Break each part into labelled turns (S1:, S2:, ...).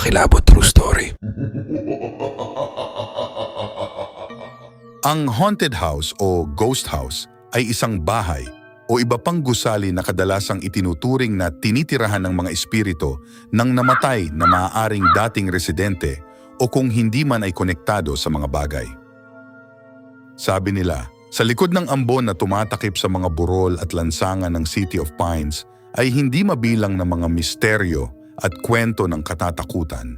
S1: nakakakilabot true story.
S2: Ang haunted house o ghost house ay isang bahay o iba pang gusali na kadalasang itinuturing na tinitirahan ng mga espiritu ng namatay na maaaring dating residente o kung hindi man ay konektado sa mga bagay. Sabi nila, sa likod ng ambon na tumatakip sa mga burol at lansangan ng City of Pines ay hindi mabilang na mga misteryo at kwento ng katatakutan.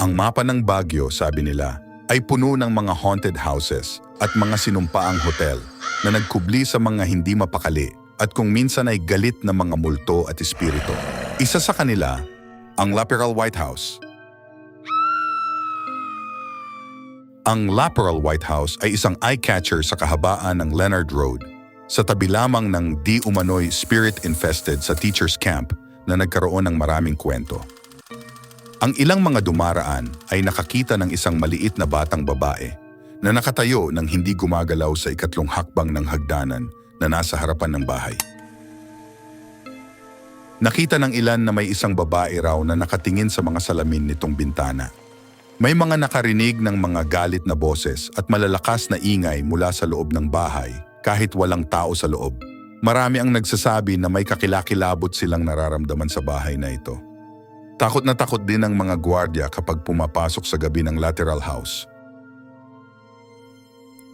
S2: Ang mapa ng Baguio, sabi nila, ay puno ng mga haunted houses at mga sinumpaang hotel na nagkubli sa mga hindi mapakali at kung minsan ay galit na mga multo at espiritu. Isa sa kanila, ang Laperal White House. Ang Laperal White House ay isang eye-catcher sa kahabaan ng Leonard Road, sa tabi lamang ng di umano'y spirit-infested sa teacher's camp na nagkaroon ng maraming kwento. Ang ilang mga dumaraan ay nakakita ng isang maliit na batang babae na nakatayo nang hindi gumagalaw sa ikatlong hakbang ng hagdanan na nasa harapan ng bahay. Nakita ng ilan na may isang babae raw na nakatingin sa mga salamin nitong bintana. May mga nakarinig ng mga galit na boses at malalakas na ingay mula sa loob ng bahay kahit walang tao sa loob. Marami ang nagsasabi na may kakilakilabot silang nararamdaman sa bahay na ito. Takot na takot din ang mga gwardiya kapag pumapasok sa gabi ng lateral house.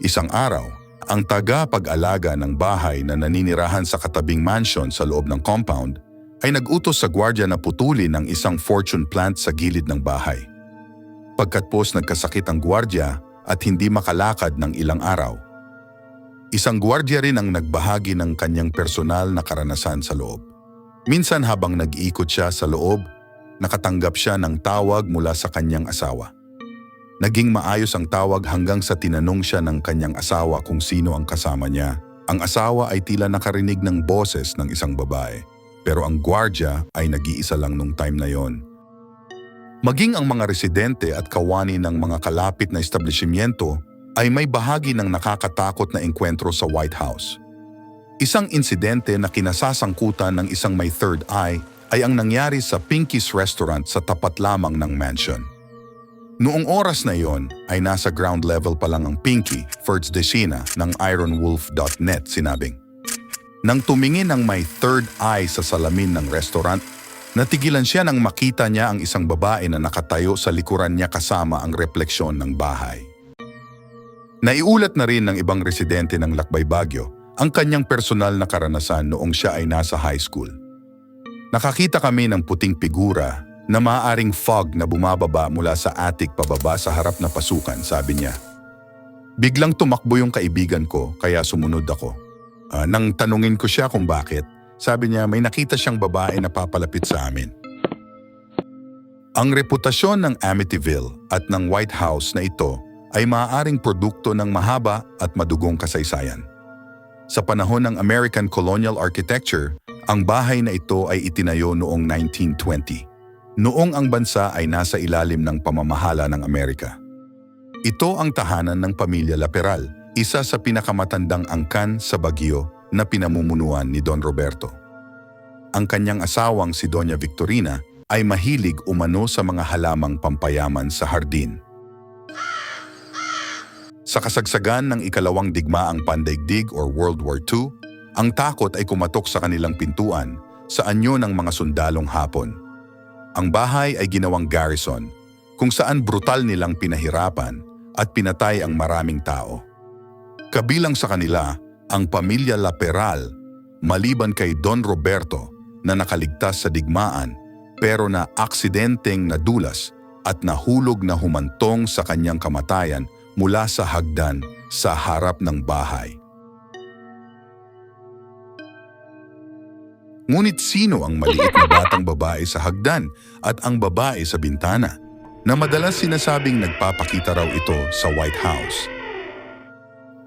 S2: Isang araw, ang taga-pag-alaga ng bahay na naninirahan sa katabing mansion sa loob ng compound ay nag-utos sa gwardya na putulin ang isang fortune plant sa gilid ng bahay. Pagkatpos nagkasakit ang gwardya at hindi makalakad ng ilang araw, isang gwardya rin ang nagbahagi ng kanyang personal na karanasan sa loob. Minsan habang nag-iikot siya sa loob, nakatanggap siya ng tawag mula sa kanyang asawa. Naging maayos ang tawag hanggang sa tinanong siya ng kanyang asawa kung sino ang kasama niya. Ang asawa ay tila nakarinig ng boses ng isang babae, pero ang gwardya ay nag-iisa lang nung time na yon. Maging ang mga residente at kawani ng mga kalapit na establishmento ay may bahagi ng nakakatakot na engkwentro sa White House. Isang insidente na kinasasangkutan ng isang may third eye ay ang nangyari sa Pinky's Restaurant sa tapat lamang ng mansion. Noong oras na yon ay nasa ground level pa lang ang Pinky, Ferds Decina ng ironwolf.net sinabing. Nang tumingin ng may third eye sa salamin ng restaurant, natigilan siya nang makita niya ang isang babae na nakatayo sa likuran niya kasama ang refleksyon ng bahay. Naiulat na rin ng ibang residente ng Lakbay Baguio ang kanyang personal na karanasan noong siya ay nasa high school. Nakakita kami ng puting figura na maaaring fog na bumababa mula sa attic pababa sa harap na pasukan, sabi niya. Biglang tumakbo yung kaibigan ko kaya sumunod ako. Ah, nang tanungin ko siya kung bakit, sabi niya may nakita siyang babae na papalapit sa amin. Ang reputasyon ng Amityville at ng White House na ito ay maaaring produkto ng mahaba at madugong kasaysayan. Sa panahon ng American colonial architecture, ang bahay na ito ay itinayo noong 1920. Noong ang bansa ay nasa ilalim ng pamamahala ng Amerika. Ito ang tahanan ng pamilya Laperal, isa sa pinakamatandang angkan sa Baguio na pinamumunuan ni Don Roberto. Ang kanyang asawang si Doña Victorina ay mahilig umano sa mga halamang pampayaman sa hardin. Sa kasagsagan ng ikalawang digmaang pandaigdig or World War II, ang takot ay kumatok sa kanilang pintuan sa anyo ng mga sundalong hapon. Ang bahay ay ginawang garrison kung saan brutal nilang pinahirapan at pinatay ang maraming tao. Kabilang sa kanila ang pamilya Laperal maliban kay Don Roberto na nakaligtas sa digmaan pero na aksidenteng nadulas at nahulog na humantong sa kanyang kamatayan mula sa hagdan sa harap ng bahay. Ngunit sino ang maliit na batang babae sa hagdan at ang babae sa bintana na madalas sinasabing nagpapakita raw ito sa White House?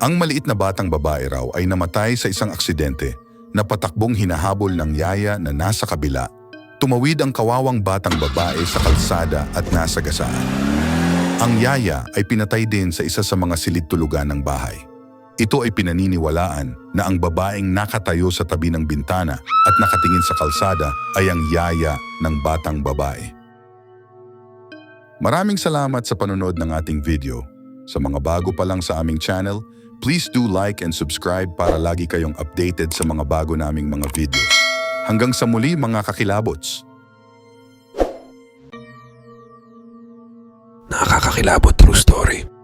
S2: Ang maliit na batang babae raw ay namatay sa isang aksidente na patakbong hinahabol ng yaya na nasa kabila. Tumawid ang kawawang batang babae sa kalsada at nasa gasaan. Ang yaya ay pinatay din sa isa sa mga silid tulugan ng bahay. Ito ay pinaniniwalaan na ang babaeng nakatayo sa tabi ng bintana at nakatingin sa kalsada ay ang yaya ng batang babae. Maraming salamat sa panonood ng ating video. Sa mga bago pa lang sa aming channel, please do like and subscribe para lagi kayong updated sa mga bago naming mga videos. Hanggang sa muli mga kakilabots!
S1: Nakakakilabot true story.